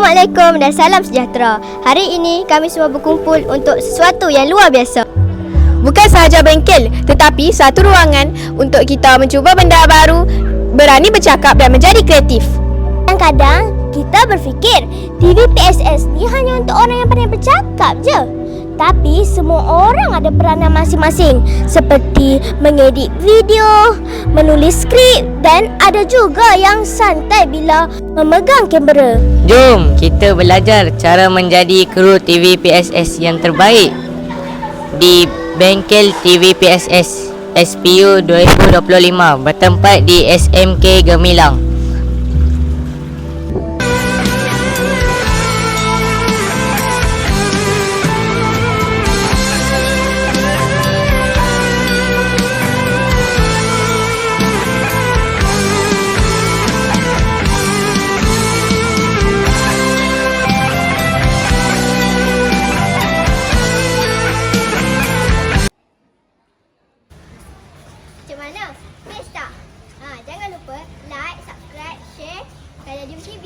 Assalamualaikum dan salam sejahtera. Hari ini kami semua berkumpul untuk sesuatu yang luar biasa. Bukan sahaja bengkel, tetapi satu ruangan untuk kita mencuba benda baru, berani bercakap dan menjadi kreatif. Kadang-kadang kita berfikir TV PSS ni hanya untuk orang yang pandai bercakap je. Tapi semua orang ada peranan masing-masing seperti mengedit video, menulis skrip dan ada juga yang santai bila memegang kamera. Jom kita belajar cara menjadi kru TV PSS yang terbaik di Bengkel TV PSS SPU 2025 bertempat di SMK Gemilang. Tak? Ha, jangan lupa like, subscribe, share. Kalian jumpa TV.